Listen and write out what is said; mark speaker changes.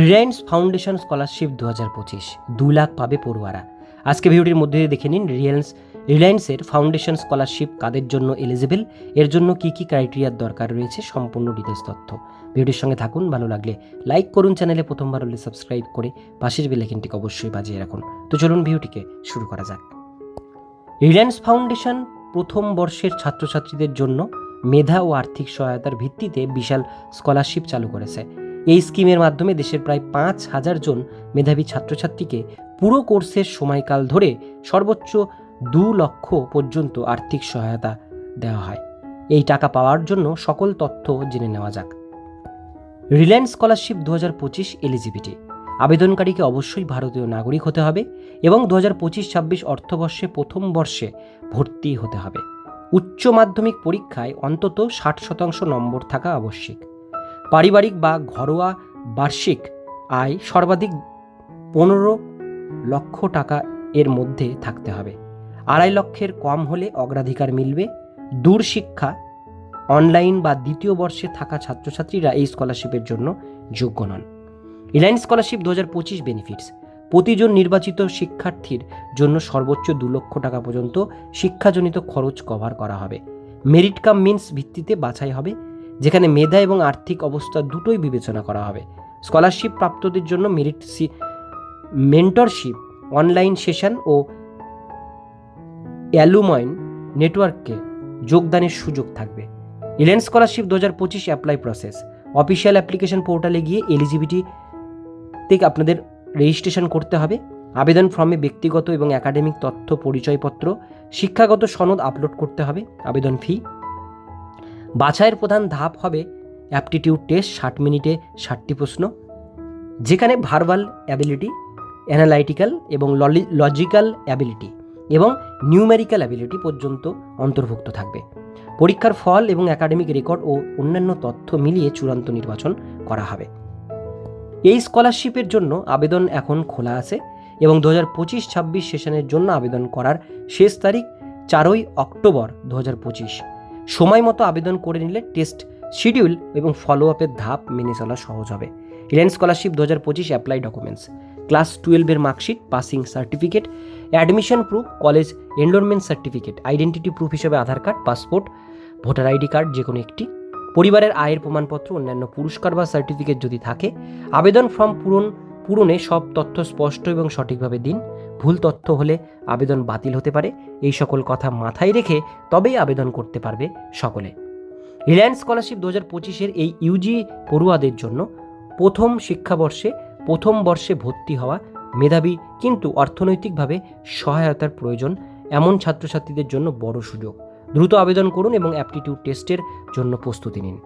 Speaker 1: Reliance foundation scholarship দু হাজার পঁচিশ, দু লাখ পাবে পড়ুয়ারা। আজকে ভিডিওটির মধ্যে দিয়ে দেখে নিন রিলায়েন্স রিলায়েন্সের ফাউন্ডেশন স্কলারশিপ কাদের জন্য এলিজিবল এর জন্য কি কি ক্রাইটেরিয়ার দরকার রয়েছে, সম্পূর্ণ ডিটেলস তথ্য। ভিডিওটির সঙ্গে থাকুন, ভালো লাগলে লাইক করুন চ্যানেলে প্রথমবার হলে সাবস্ক্রাইব করে পাশের বেলাইকিনটিকে অবশ্যই বাজিয়ে রাখুন। তো চলুন ভিডিওটিকে শুরু করা যাক। রিলায়েন্স ফাউন্ডেশন প্রথম বর্ষের ছাত্রছাত্রীদের জন্য মেধা ও আর্থিক সহায়তার ভিত্তিতে বিশাল স্কলারশিপ চালু করেছে। এই স্কিমের মাধ্যমে দেশের প্রায় পাঁচ হাজার জন মেধাবী ছাত্রছাত্রীকে পুরো কোর্সের সময়কাল ধরে সর্বোচ্চ দু লক্ষ পর্যন্ত আর্থিক সহায়তা দেওয়া হয়। এই টাকা পাওয়ার জন্য সকল তথ্য জেনে নেওয়া যাক। রিলায়েন্স স্কলারশিপ দু হাজার পঁচিশ এলিজিবিলিটি। আবেদনকারীকে অবশ্যই ভারতীয় নাগরিক হতে হবে এবং দু হাজার পঁচিশ ছাব্বিশ অর্থবর্ষে প্রথম বর্ষে ভর্তি হতে হবে। উচ্চ মাধ্যমিক পরীক্ষায় অন্তত ষাট শতাংশ নম্বর থাকা আবশ্যিক। পারিবারিক বা ঘরোয়া বার্ষিক আয় সর্বাধিক পনেরো লক্ষ টাকা এর মধ্যে থাকতে হবে। আড়াই লক্ষের কম হলে অগ্রাধিকার মিলবে। দূর শিক্ষা, অনলাইন বা দ্বিতীয় বর্ষে থাকা ছাত্রছাত্রীরা এই স্কলারশিপের জন্য যোগ্য নন। রিলায়েন্স স্কলারশিপ দু হাজার পঁচিশ বেনিফিটস প্রতিজন নির্বাচিত শিক্ষার্থীর জন্য সর্বোচ্চ দু লক্ষ টাকা পর্যন্ত শিক্ষাজনিত খরচ কভার করা হবে। মেরিট কাম মিন্স ভিত্তিতে বাছাই হবে। যেখানে মেধা এবং আর্থিক অবস্থা দুটোই বিবেচনা করা হবে। স্কলারশিপ প্রাপ্তদের জন্য মেরিট সি মেন্টরশিপ অনলাইন সেশন ও অ্যালুময়ন নেটওয়ার্ককে যোগদানের সুযোগ থাকবে। ইলেন স্কলারশিপ দু হাজার পঁচিশ অ্যাপ্লাই প্রসেস অফিসিয়াল অ্যাপ্লিকেশন পোর্টালে গিয়ে এলিজিবিলিটি থেকে আপনাদের রেজিস্ট্রেশন করতে হবে। আবেদন ফর্মে ব্যক্তিগত এবং একাডেমিক তথ্য পরিচয়পত্র, শিক্ষাগত সনদ আপলোড করতে হবে। আবেদন ফি বাছাইয়ের প্রধান ধাপ হবে অ্যাপটিটিউড টেস্ট ষাট মিনিটে ষাটটি প্রশ্ন, যেখানে ভার্বাল অ্যাবিলিটি অ্যানালাইটিক্যাল এবং লজিক্যাল অ্যাবিলিটি এবং নিউমেরিক্যাল অ্যাবিলিটি পর্যন্ত অন্তর্ভুক্ত থাকবে। পরীক্ষার ফল এবং একাডেমিক রেকর্ড ও অন্যান্য তথ্য মিলিয়ে চূড়ান্ত নির্বাচন করা হবে। এই স্কলারশিপের জন্য আবেদন এখন খোলা আছে এবং দু হাজার পঁচিশ ছাব্বিশ সেশনের জন্য আবেদন করার শেষ তারিখ চারই অক্টোবর দু হাজার পঁচিশ। সময় মতো আবেদন করে নিলে টেস্ট শিডিউল এবং ফলো আপের ধাপ মেনে চলা সহজ হবে। রিলায়েন্স স্কলারশিপ দু হাজার পঁচিশ অ্যাপ্লাই ডকুমেন্টস। ক্লাস টুয়েলভের marksheet, passing certificate, admission proof college enrolment certificate identity proof হিসেবে Aadhaar card passport voter ID card যে কোনো একটি। পরিবারের আয়ের প্রমাণপত্র, অন্যান্য পুরস্কার বা সার্টিফিকেট যদি থাকে, আবেদন ফর্ম পূরণ, পূরণে সব তথ্য স্পষ্ট এবং সঠিকভাবে দিন। ভুল তথ্য হলে আবেদন বাতিল হতে পারে। এই সকল কথা মাথায় রেখে তবেই আবেদন করতে পারবে সকলে। রিলায়েন্স স্কলারশিপ দু হাজার পঁচিশের এই ইউজি পড়ুয়াদের জন্য প্রথম শিক্ষাবর্ষে, প্রথম বর্ষে ভর্তি হওয়া মেধাবী কিন্তু অর্থনৈতিকভাবে সহায়তার প্রয়োজন, এমন ছাত্রছাত্রীদের জন্য বড় সুযোগ। দ্রুত আবেদন করুন এবং অ্যাপটিটিউড টেস্টের জন্য প্রস্তুতি নিন।